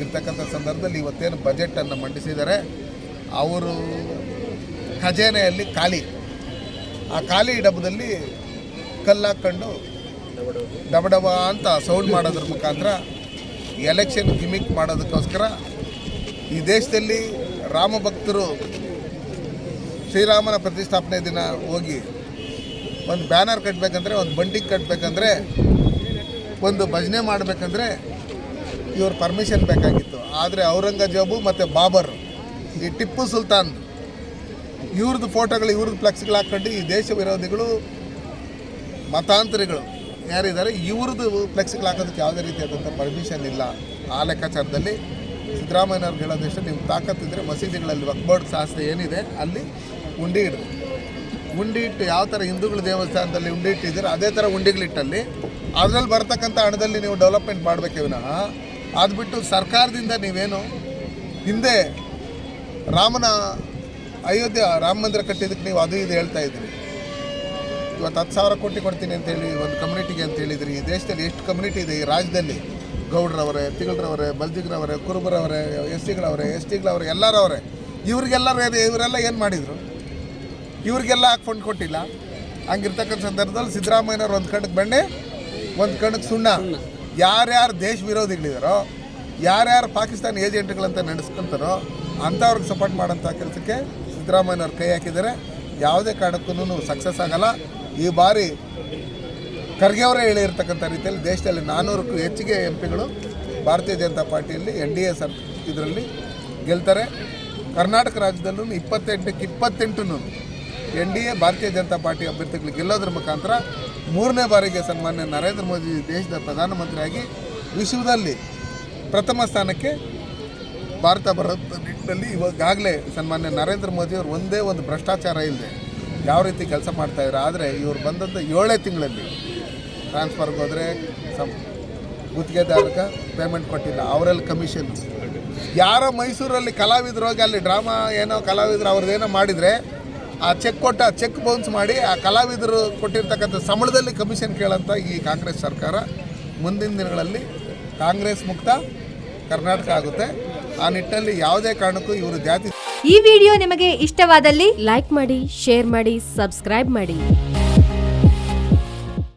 ಆಗಿರ್ತಕ್ಕಂಥ ಸಂದರ್ಭದಲ್ಲಿ ಇವತ್ತೇನು ಬಜೆಟನ್ನು ಮಂಡಿಸಿದ್ದಾರೆ, ಅವರು ಖಜಾನೆಯಲ್ಲಿ ಖಾಲಿ. ಆ ಖಾಲಿ ಡಬ್ಬದಲ್ಲಿ ಕಲ್ಲಾಕೊಂಡು ಡಬಡಬ ಅಂತ ಸೌಂಡ್ ಮಾಡೋದ್ರ ಮುಖಾಂತರ ಎಲೆಕ್ಷನ್ ಗಿಮಿಕ್ ಮಾಡೋದಕ್ಕೋಸ್ಕರ ಈ ದೇಶದಲ್ಲಿ ರಾಮ ಭಕ್ತರು ಶ್ರೀರಾಮನ ಪ್ರತಿಷ್ಠಾಪನೆ ದಿನ ಹೋಗಿ ಒಂದು ಬ್ಯಾನರ್ ಕಟ್ಟಬೇಕಂದ್ರೆ ಒಂದು ಬಂಡಿಂಗ್ ಕಟ್ಟಬೇಕಂದ್ರೆ ಒಂದು ಭಜನೆ ಮಾಡಬೇಕಂದ್ರೆ ಇವ್ರ ಪರ್ಮಿಷನ್ ಬೇಕಾಗಿತ್ತು. ಆದರೆ ಔರಂಗಜೇಬು ಮತ್ತು ಬಾಬರ್, ಈ ಟಿಪ್ಪು ಸುಲ್ತಾನ್ ಇವ್ರದ್ದು ಫೋಟೋಗಳು ಇವ್ರದ್ದು ಫ್ಲೆಕ್ಸ್ಗಳು ಹಾಕ್ಕೊಂಡು ಈ ದೇಶ ವಿರೋಧಿಗಳು, ಮತಾಂತರಿಗಳು ಯಾರಿದ್ದಾರೆ ಇವ್ರದ್ದು ಫ್ಲೆಕ್ಸ್ಗಳು ಹಾಕೋದಕ್ಕೆ ಯಾವುದೇ ರೀತಿಯಾದಂಥ ಪರ್ಮಿಷನ್ ಇಲ್ಲ. ಆ ಲೆಕ್ಕಾಚಾರದಲ್ಲಿ ಸಿದ್ದರಾಮಯ್ಯನವ್ರಿಗೆ ಹೇಳೋದಿಷ್ಟು ನಿಮ್ಮ ತಾಕತ್ತಿದ್ರೆ ಮಸೀದಿಗಳಲ್ಲಿ ವಕ್ಬೋರ್ಡ್ ಶಾಸ್ತ್ರ ಏನಿದೆ, ಅಲ್ಲಿ ಉಂಡಿ ಇಡ್ರಿ. ಉಂಡಿ ಇಟ್ಟು ಯಾವ ಥರ ಹಿಂದೂಗಳ ದೇವಸ್ಥಾನದಲ್ಲಿ ಉಂಡಿ ಇಟ್ಟಿದ್ದೀರೋ, ಅದೇ ಥರ ಉಂಡಿಗಳಿಟ್ಟಲ್ಲಿ ಅದರಲ್ಲಿ ಬರ್ತಕ್ಕಂಥ ಹಣದಲ್ಲಿ ನೀವು ಡೆವಲಪ್ಮೆಂಟ್ ಮಾಡಬೇಕೇ ವಿನಃ ಅದು ಬಿಟ್ಟು ಸರ್ಕಾರದಿಂದ ನೀವೇನು ಹಿಂದೆ ರಾಮನ ಅಯೋಧ್ಯೆ, ರಾಮ ಮಂದಿರ ಕಟ್ಟಿದ್ದಕ್ಕೆ ನೀವು ಅದು ಇದು ಹೇಳ್ತಾ ಇದ್ರಿ ಇವತ್ತು ಹತ್ತು ಸಾವಿರ ಕೋಟಿ ಕೊಡ್ತೀನಿ ಅಂತೇಳಿ ಒಂದು ಕಮ್ಯುನಿಟಿಗೆ ಅಂತ ಹೇಳಿದ್ರಿ. ಈ ದೇಶದಲ್ಲಿ ಎಷ್ಟು ಕಮ್ಯುನಿಟಿ ಇದೆ? ಈ ರಾಜ್ಯದಲ್ಲಿ ಗೌಡ್ರವರೇ ತಿಗಳರವರೇ ಬಲ್ಜಿಗ್ರವರೇ, ಕುರುಬರವರೇ ಎಸ್ ಸಿಗಳವರೇ ಎಸ್ ಟಿಗಳವರೇ ಎಲ್ಲರವರೇ, ಇವ್ರಿಗೆಲ್ಲರೂ ಇದೆ ಇವರೆಲ್ಲ ಏನು ಮಾಡಿದರು? ಇವ್ರಿಗೆಲ್ಲ ಹಾಕಿ ಫಂಡ್ ಕೊಟ್ಟಿಲ್ಲ. ಹಂಗಿರ್ತಕ್ಕಂಥ ಸಂದರ್ಭದಲ್ಲಿ ಸಿದ್ದರಾಮಯ್ಯನವ್ರು ಒಂದು ಕಣಕ್ಕೆ ಬೆಣ್ಣೆ, ಒಂದು ಕಣಕ್ಕೆ ಸುಣ್ಣ. ಯಾರ್ಯಾರು ದೇಶ ವಿರೋಧಿಗಳಿದಾರೋ, ಯಾರ್ಯಾರು ಪಾಕಿಸ್ತಾನ ಏಜೆಂಟ್ಗಳಂತ ನಡೆಸ್ಕೊಂತಾರೋ, ಅಂಥವ್ರಿಗೆ ಸಪೋರ್ಟ್ ಮಾಡೋಂಥ ಕೆಲಸಕ್ಕೆ ಸಿದ್ದರಾಮಯ್ಯನವ್ರು ಕೈ ಹಾಕಿದ್ದಾರೆ. ಯಾವುದೇ ಕಾರಣಕ್ಕೂ ಸಕ್ಸಸ್ ಆಗಲ್ಲ. ಈ ಬಾರಿ ಖರ್ಗೆ ಅವರೇ ಹೇಳಿರ್ತಕ್ಕಂಥ ರೀತಿಯಲ್ಲಿ ದೇಶದಲ್ಲಿ ನಾನ್ನೂರಕ್ಕೂ ಹೆಚ್ಚಿಗೆ ಎಂ ಪಿಗಳು ಭಾರತೀಯ ಜನತಾ ಪಾರ್ಟಿಯಲ್ಲಿ ಎನ್ ಡಿ ಎ ಸರ್ ಇದರಲ್ಲಿ ಗೆಲ್ತಾರೆ. ಕರ್ನಾಟಕ ರಾಜ್ಯದಲ್ಲೂ ಇಪ್ಪತ್ತೆಂಟಕ್ಕೆ ಇಪ್ಪತ್ತೆಂಟು ಎನ್ ಡಿ ಎ, ಭಾರತೀಯ ಜನತಾ ಪಾರ್ಟಿ ಅಭ್ಯರ್ಥಿಗಳು ಗೆಲ್ಲೋದ್ರ ಮುಖಾಂತರ ಮೂರನೇ ಬಾರಿಗೆ ಸನ್ಮಾನ್ಯ ನರೇಂದ್ರ ಮೋದಿ ದೇಶದ ಪ್ರಧಾನಮಂತ್ರಿಯಾಗಿ ವಿಶ್ವದಲ್ಲಿ ಪ್ರಥಮ ಸ್ಥಾನಕ್ಕೆ ಭಾರತ ಬರೋ ನಿಟ್ಟಿನಲ್ಲಿ ಇವಾಗಾಗಲೇ ಸನ್ಮಾನ್ಯ ನರೇಂದ್ರ ಮೋದಿಯವರು ಒಂದೇ ಒಂದು ಭ್ರಷ್ಟಾಚಾರ ಇಲ್ಲದೆ ಯಾವ ರೀತಿ ಕೆಲಸ ಮಾಡ್ತಾಯಿದ್ರು ಆದರೆ ಇವರು ಬಂದಂಥ ಏಳೇ ತಿಂಗಳಲ್ಲಿ ಟ್ರಾನ್ಸ್ಫರ್ಗೆ ಹೋದರೆ ಸಂ ಗುತ್ತಿಗೆದಾರಕ್ಕೆ ಪೇಮೆಂಟ್ ಕೊಟ್ಟಿಲ್ಲ. ಅವರಲ್ಲಿ ಕಮಿಷನ್ ಯಾರೋ ಮೈಸೂರಲ್ಲಿ ಕಲಾವಿದ್ರು ಹೋಗಿ ಅಲ್ಲಿ ಡ್ರಾಮಾ ಏನೋ ಕಲಾವಿದರು ಅವ್ರದ್ದೇನೋ ಮಾಡಿದರೆ ಆ ಚೆಕ್ ಕೊಟ್ಟ, ಚೆಕ್ ಬೌನ್ಸ್ ಮಾಡಿ ಆ ಕಲಾವಿದರು ಕೊಟ್ಟಿರ್ತಕ್ಕಂಥ ಸಂಬಳದಲ್ಲಿ ಕಮಿಷನ್ ಕೇಳೋಂಥ ಈ ಕಾಂಗ್ರೆಸ್ ಸರ್ಕಾರ ಮುಂದಿನ ದಿನಗಳಲ್ಲಿ ಕಾಂಗ್ರೆಸ್ ಮುಕ್ತ ಕರ್ನಾಟಕ ಆಗುತ್ತೆ. ಆ ನಿಟ್ಟಿನಲ್ಲಿ ಯಾವುದೇ ಕಾರಣಕ್ಕೂ ಇವರು ಜಾತಿ ಈ ವಿಡಿಯೋ ನಿಮಗೆ ಇಷ್ಟವಾದಲ್ಲಿ ಲೈಕ್ ಮಾಡಿ, ಶೇರ್ ಮಾಡಿ, ಸಬ್ಸ್ಕ್ರೈಬ್ ಮಾಡಿ.